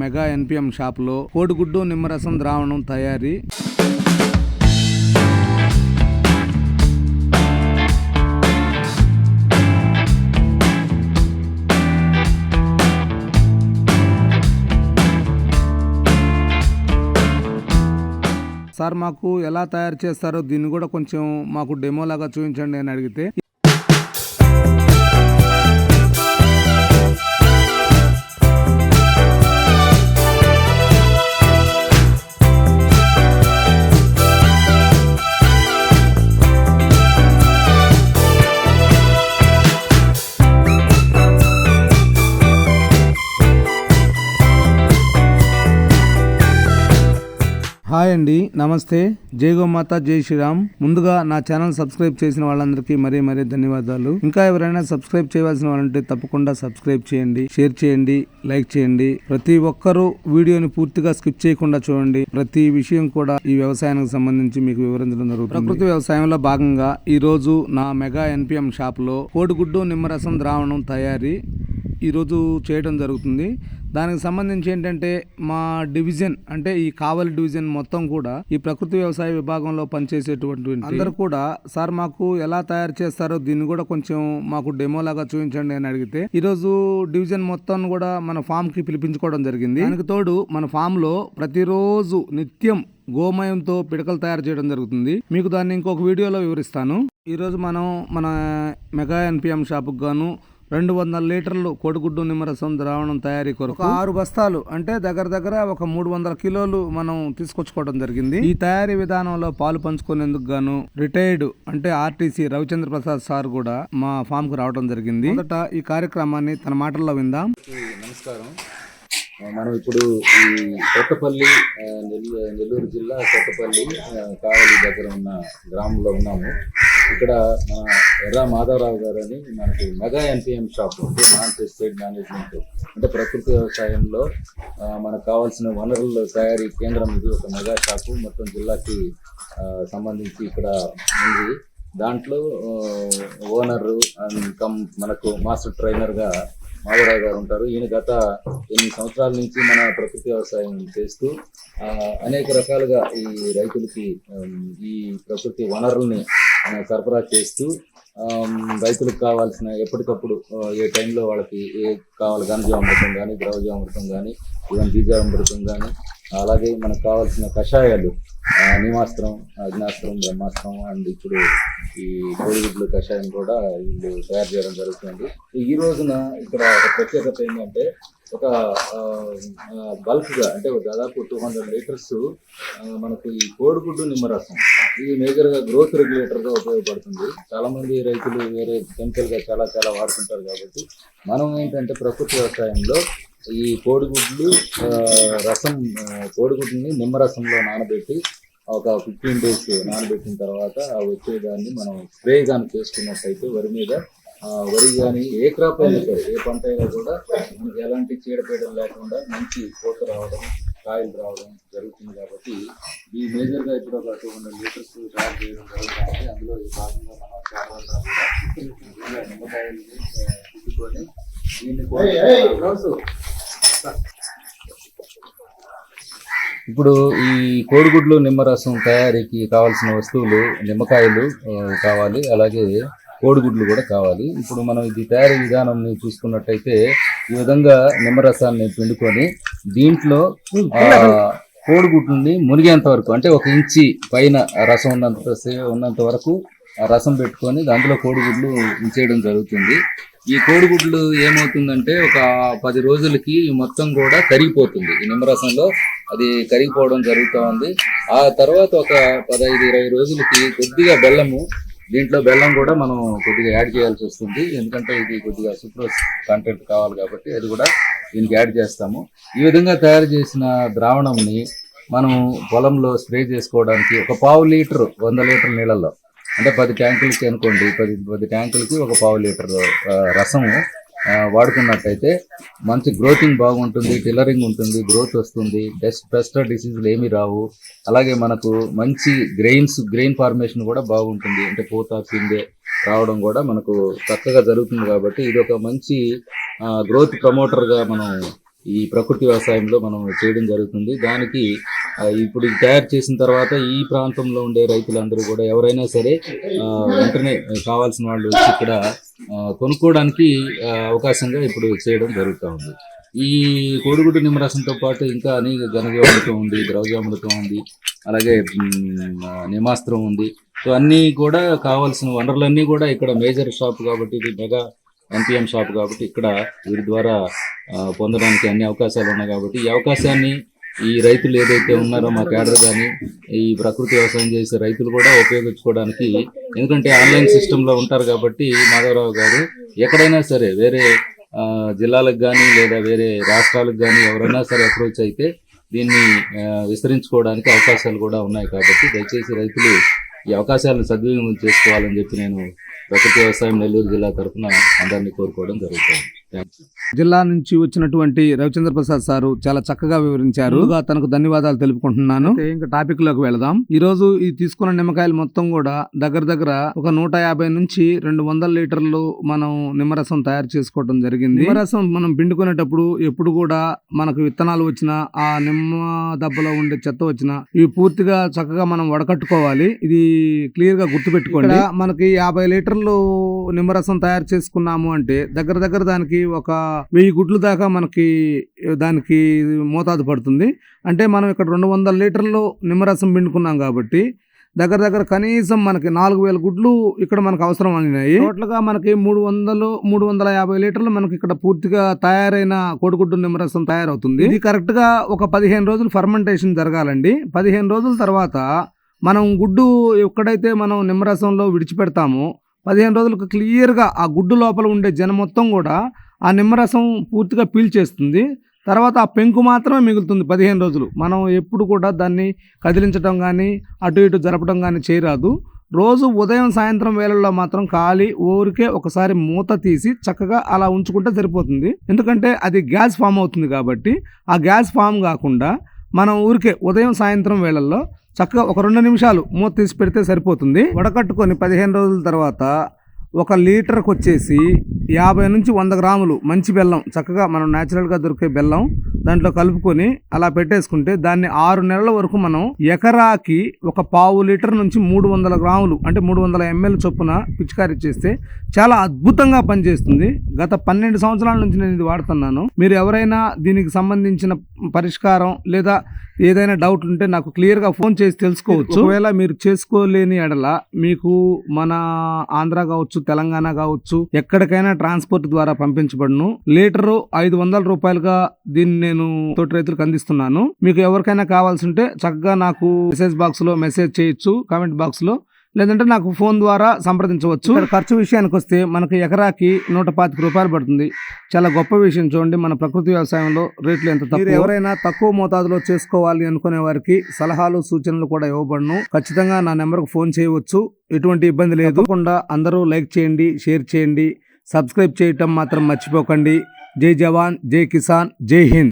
Mega NPM షాప్లో కోడిగుడ్డు నిమ్మరసం ద్రావణం తయారీ. సార్ మాకు ఎలా తయారు చేస్తారో దీన్ని కూడా కొంచెం మాకు డెమో లాగా చూపించండి అని అడిగితే హాయ్ అండి నమస్తే. జై గోమాత జై శ్రీరామ్. ముందుగా నా ఛానల్ సబ్స్క్రైబ్ చేసిన వాళ్ళందరికీ మరీ మరీ ధన్యవాదాలు. ఇంకా ఎవరైనా సబ్స్క్రైబ్ చేయవలసిన వాళ్ళంటే తప్పకుండా సబ్స్క్రైబ్ చేయండి షేర్ చేయండి లైక్ చేయండి. ప్రతి ఒక్కరూ వీడియోని పూర్తిగా స్కిప్ చేయకుండా చూడండి. ప్రతి విషయం కూడా ఈ వ్యవసాయానికి సంబంధించి మీకు వివరించడం జరుగుతుంది. ప్రకృతి వ్యవసాయంలో భాగంగా ఈ రోజు నా మెగా ఎన్పిఎం షాప్లో కోడిగుడ్డు నిమ్మరసం ద్రావణం తయారీ ఈరోజు చేయడం జరుగుతుంది. దానికి సంబంధించి ఏంటంటే మా డివిజన్ అంటే ఈ కావలి డివిజన్ మొత్తం కూడా ఈ ప్రకృతి వ్యవసాయ విభాగంలో పనిచేసేటువంటి అందరూ కూడా సార్ మాకు ఎలా తయారు చేస్తారో దీన్ని కూడా కొంచెం మాకు డెమో లాగా చూపించండి అని అడిగితే ఈరోజు డివిజన్ మొత్తం కూడా మన ఫామ్కి పిలిపించుకోవడం జరిగింది. దానికి తోడు మన ఫామ్లో ప్రతిరోజు నిత్యం గోమయంతో పిడకలు తయారు చేయడం జరుగుతుంది. మీకు దాన్ని ఇంకొక వీడియోలో వివరిస్తాను. ఈరోజు మనం మన మెగా ఎన్పిఎం షాపుకు గాను రెండు వందల లీటర్లు కోడిగుడ్డు నిమ్మరసం ద్రావణం తయారీ కొరకు ఒక ఆరు బస్తాలు అంటే దగ్గర దగ్గర ఒక మూడు వందల కిలోలు మనం తీసుకొచ్చుకోవడం జరిగింది. ఈ తయారీ విధానంలో పాలు పంచుకునేందుకు గాను రిటైర్డ్ అంటే ఆర్టీసీ రవిచంద్ర ప్రసాద్ సార్ కూడా మా ఫామ్కు రావడం జరిగింది. మొదట ఈ కార్యక్రమాన్ని తన మాటల్లో విందాం. నమస్కారం. మనం ఇప్పుడు ఈ కొత్తపల్లి నెల్లూరు జిల్లా కొత్తపల్లి కావలి దగ్గర ఉన్న గ్రామంలో ఉన్నాము. ఇక్కడ మన ఎర్ర మాధవరావు గారు అని మనకి మెగా ఎన్పిఎం షాప్ ఉంది నాన్ పెస్టిసైడ్ మేనేజ్మెంట్ అంటే ప్రకృతి వ్యవసాయంలో మనకు కావాల్సిన వనరుల తయారీ కేంద్రం ఇది ఒక మెగా షాపు మొత్తం జిల్లాకి సంబంధించి ఇక్కడ ఉంది. దాంట్లో ఓనర్ అండ్ కమ్ మనకు మాస్టర్ ట్రైనర్గా మాధవరావు గారు ఉంటారు. ఈయన గత ఎనిమిది సంవత్సరాల నుంచి మన ప్రకృతి వ్యవసాయం చేస్తూ అనేక రకాలుగా ఈ రైతులకి ఈ ప్రకృతి వనరుల్ని సరఫరా చేస్తూ రైతులకు కావాల్సిన ఎప్పటికప్పుడు ఏ టైంలో వాళ్ళకి ఏ కావాలి ఘనజీవామృతం కానీ ద్రవజీవామృతం కానీ ఈవెన్ బీజామృతం కానీ అలాగే మనకు కావాల్సిన కషాయాలు ఆ, నిమాస్త్రం అగ్నాస్త్రం బ్రహ్మాస్త్రం అండ్ ఇప్పుడు ఈ కోడిగుడ్లు కషాయం కూడా వీళ్ళు తయారు చేయడం జరుగుతుంది. ఈ రోజున ఇక్కడ ఒక ప్రత్యేకత ఏంటంటే ఒక బల్క్గా అంటే ఒక దాదాపు టూ హండ్రెడ్ లీటర్స్ మనకు ఈ కోడిగుడ్డు నిమ్మరసం ఇది మేజర్గా గ్రోత్ రెగ్యులేటర్గా ఉపయోగపడుతుంది. చాలామంది రైతులు వేరే కెమికల్గా చాలా చాలా వాడుతుంటారు కాబట్టి మనం ఏంటంటే ప్రకృతి వ్యవసాయంలో ఈ కోడిగుడ్లు రసం కోడిగుడ్డుని కోడిగుడ్లని నిమ్మరసంలో నానబెట్టి ఒక ఫిఫ్టీన్ డేస్ నానబెట్టిన తర్వాత ఆ వచ్చేదాన్ని మనం స్ప్రే కానీ చేసుకున్నట్టయితే వరి మీద వరి కానీ ఏ క్రాప్ అయినా సరే ఏ పంట అయినా కూడా మనకి ఎలాంటి చీడపీడలు లేకుండా మంచి కోత రావడం కాయలు రావడం జరుగుతుంది కాబట్టి ఈ మేజర్గా ఇప్పుడు ఒక టూ హండ్రెడ్ లీటర్స్ తయారు చేయడం జరుగుతుంది. అందులో ఈ భాగంగా మనం చేపలంతా కూడా దీన్ని కూడా ఇప్పుడు ఈ కోడిగుడ్లు నిమ్మరసం తయారీకి కావాల్సిన వస్తువులు నిమ్మకాయలు కావాలి. అలాగే కోడిగుడ్లు కూడా కావాలి. ఇప్పుడు మనం ఇది తయారీ విధానం చూసుకున్నట్టయితే ఈ విధంగా నిమ్మరసాన్ని పిండుకొని దీంట్లో కోడిగుడ్లని మునిగేంత వరకు అంటే ఒక ఇంచి పైన రసం ఉన్నంత ఉన్నంత వరకు రసం పెట్టుకొని దాంట్లో కోడిగుడ్లు ఉంచేయడం జరుగుతుంది. ఈ కోడిగుడ్లు ఏమవుతుందంటే ఒక పది రోజులకి మొత్తం కూడా కరిగిపోతుంది ఈ నిమ్మరసంలో. అది కరిగిపోవడం జరుగుతూ ఉంది ఆ తర్వాత ఒక పదహైదు ఇరవై రోజులకి కొద్దిగా బెల్లము దీంట్లో బెల్లం కూడా మనం కొద్దిగా యాడ్ చేయాల్సి వస్తుంది. ఎందుకంటే ఇది కొద్దిగా సుక్రోస్ కంటెంట్ కావాలి కాబట్టి అది కూడా దీనికి యాడ్ చేస్తాము. ఈ విధంగా తయారు చేసిన ద్రావణంని మనం పొలంలో స్ప్రే చేసుకోవడానికి ఒక పావు లీటర్ వంద లీటర్ నీళ్ళల్లో అంటే పది ట్యాంకులకి అనుకోండి పది పది ట్యాంకులకి ఒక పావు లీటర్ రసము వాడుకున్నట్టయితే మంచి గ్రోతింగ్ బాగుంటుంది టిల్లరింగ్ ఉంటుంది గ్రోత్ వస్తుంది డస్ట్ పెస్ట్ డిసీజులు ఏమీ రావు. అలాగే మనకు మంచి గ్రెయిన్స్ గ్రెయిన్ ఫార్మేషన్ కూడా బాగుంటుంది. అంటే పూత పిందె రావడం కూడా మనకు చక్కగా జరుగుతుంది కాబట్టి ఇది ఒక మంచి గ్రోత్ ప్రమోటర్గా మనం ఈ ప్రకృతి వ్యవసాయంలో మనం చేయడం జరుగుతుంది. దానికి ఇప్పుడు తయారు చేసిన తర్వాత ఈ ప్రాంతంలో ఉండే రైతులందరూ కూడా ఎవరైనా సరే వెంటనే కావాల్సిన వాళ్ళు వచ్చి ఇక్కడ కొనుక్కోవడానికి అవకాశంగా ఇప్పుడు చేయడం జరుగుతూ ఉంది. ఈ కోడిగుడ్డు నిమ్మరసంతో పాటు ఇంకా అనేక ఘనజామృతం ఉంది ద్రవజామృతం ఉంది అలాగే నిమాస్త్రం ఉంది. సో అన్నీ కూడా కావాల్సిన వనరులన్నీ కూడా ఇక్కడ మేజర్ షాప్ కాబట్టి ఇది మెగా ఎంపీఎం షాప్ కాబట్టి ఇక్కడ వీరి ద్వారా పొందడానికి అన్ని అవకాశాలు ఉన్నాయి కాబట్టి ఈ అవకాశాన్ని ఈ రైతులు ఏదైతే ఉన్నారో మా కేడర్ కానీ ఈ ప్రకృతి వ్యవసాయం చేసే రైతులు కూడా ఉపయోగించుకోవడానికి ఎందుకంటే ఆన్లైన్ సిస్టంలో ఉంటారు కాబట్టి మాధవరావు గారు ఎక్కడైనా సరే వేరే జిల్లాలకు కానీ లేదా వేరే రాష్ట్రాలకు కానీ ఎవరైనా సరే అప్రోచ్ అయితే దీన్ని విస్తరించుకోవడానికి అవకాశాలు కూడా ఉన్నాయి కాబట్టి దయచేసి రైతులు ఈ అవకాశాలను సద్వినియోగం చేసుకోవాలని చెప్పి నేను ప్రకృతి వ్యవసాయం నెల్లూరు జిల్లా తరఫున అందరినీ కోరుకోవడం జరుగుతుంది. జిల్లా నుంచి వచ్చినటువంటి రవిచంద్ర ప్రసాద్ సారు చాలా చక్కగా వివరించారు. తనకు ధన్యవాదాలు తెలుపుకుంటున్నాను. అయితే ఇంకా టాపిక్లోకి వెళదాం. ఈ రోజు ఈ తీసుకున్న నిమ్మకాయలు మొత్తం కూడా దగ్గర దగ్గర ఒక నూట యాభై నుంచి రెండు వందల లీటర్లు మనం నిమ్మరసం తయారు చేసుకోవడం జరిగింది. నిమ్మరసం మనం పిండుకునేటప్పుడు ఎప్పుడు కూడా మనకు విత్తనాలు వచ్చినా ఆ నిమ్మ దెబ్బలో ఉండే చెత్త వచ్చినా ఇవి పూర్తిగా చక్కగా మనం వడకట్టుకోవాలి. ఇది క్లియర్గా గుర్తుపెట్టుకోండి. మనకి యాభై లీటర్లు నిమ్మరసం తయారు చేసుకున్నాము అంటే దగ్గర దగ్గర దానికి ఒక వెయ్యి గుడ్లు దాకా మనకి దానికి మోతాదు పడుతుంది. అంటే మనం ఇక్కడ రెండు వందల లీటర్లు నిమ్మరసం పిండుకున్నాం కాబట్టి దగ్గర దగ్గర కనీసం మనకి నాలుగు వేల గుడ్లు ఇక్కడ మనకు అవసరం అయినాయి. టోటల్గా మనకి మూడు వందలు మూడు వందల యాభై లీటర్లు మనకి ఇక్కడ పూర్తిగా తయారైన కోడిగుడ్డు నిమ్మరసం తయారవుతుంది. ఇది కరెక్ట్గా ఒక పదిహేను రోజులు ఫర్మెంటేషన్ జరగాలండి. పదిహేను రోజుల తర్వాత మనం గుడ్డు ఎక్కడైతే మనం నిమ్మరసంలో విడిచిపెడతామో పదిహేను రోజులకు క్లియర్గా ఆ గుడ్డు లోపల ఉండే జనం మొత్తం కూడా ఆ నిమ్మరసం పూర్తిగా పీల్చేస్తుంది తర్వాత ఆ పెంకు మాత్రమే మిగులుతుంది పదిహేను రోజులు. మనం ఎప్పుడు కూడా దాన్ని కదిలించడం కానీ అటు ఇటు జరపడం కానీ చేయరాదు. రోజు ఉదయం సాయంత్రం వేళల్లో మాత్రం ఖాళీ ఊరికే ఒకసారి మూత తీసి చక్కగా అలా ఉంచుకుంటే సరిపోతుంది. ఎందుకంటే అది గ్యాస్ ఫామ్ అవుతుంది కాబట్టి. ఆ గ్యాస్ ఫామ్ కాకుండా మనం ఊరికే ఉదయం సాయంత్రం వేళల్లో చక్కగా ఒక రెండు నిమిషాలు మూత తీసి పెడితే సరిపోతుంది. వడకట్టుకొని పదిహేను రోజుల తర్వాత ఒక లీటర్కి వచ్చేసి యాభై నుంచి వంద గ్రాములు మంచి బెల్లం చక్కగా మనం న్యాచురల్గా దొరికే బెల్లం దాంట్లో కలుపుకొని అలా పెట్టేసుకుంటే దాన్ని ఆరు నెలల వరకు మనం ఎకరాకి ఒక పావు లీటర్ నుంచి మూడు వందల గ్రాములు అంటే మూడు వందల ఎంఎల్ చొప్పున పిచికారీ చేస్తే చాలా అద్భుతంగా పనిచేస్తుంది. గత పన్నెండు సంవత్సరాల నుంచి నేను ఇది వాడుతున్నాను. మీరు ఎవరైనా దీనికి సంబంధించిన పరిష్కారం లేదా ఏదైనా డౌట్ ఉంటే నాకు క్లియర్గా ఫోన్ చేసి తెలుసుకోవచ్చు. ఒకవేళ మీరు చేసుకోలేని ఎడల మీకు మన ఆంధ్ర కావచ్చు తెలంగాణ కావచ్చు ఎక్కడికైనా ట్రాన్స్పోర్ట్ ద్వారా పంపించబడును. లీటరు ఐదు వందల రూపాయలుగా దీన్ని నేను తోటి రైతులకు అందిస్తున్నాను. మీకు ఎవరికైనా కావాల్సి ఉంటే చక్కగా నాకు మెసేజ్ బాక్స్లో మెసేజ్ చేయొచ్చు కామెంట్ బాక్స్లో లేదంటే నాకు ఫోన్ ద్వారా సంప్రదించవచ్చు. ఖర్చు విషయానికి వస్తే మనకి ఎకరాకి నూట పాతిక రూపాయలు పడుతుంది. చాలా గొప్ప విషయం చూడండి. మన ప్రకృతి వ్యవసాయంలో రేట్లు ఎంత తక్కువ? ఎవరైనా తక్కువ మోతాదులో చేసుకోవాలి అనుకునే వారికి సలహాలు సూచనలు కూడా ఇవ్వబడును. ఖచ్చితంగా నా నెంబర్కు ఫోన్ చేయవచ్చు. ఎటువంటి ఇబ్బంది లేదు. తప్పకుండా అందరూ లైక్ చేయండి షేర్ చేయండి. సబ్స్క్రైబ్ చేయటం మాత్రం మర్చిపోకండి. జై జవాన్ జై కిసాన్ జై హింద్.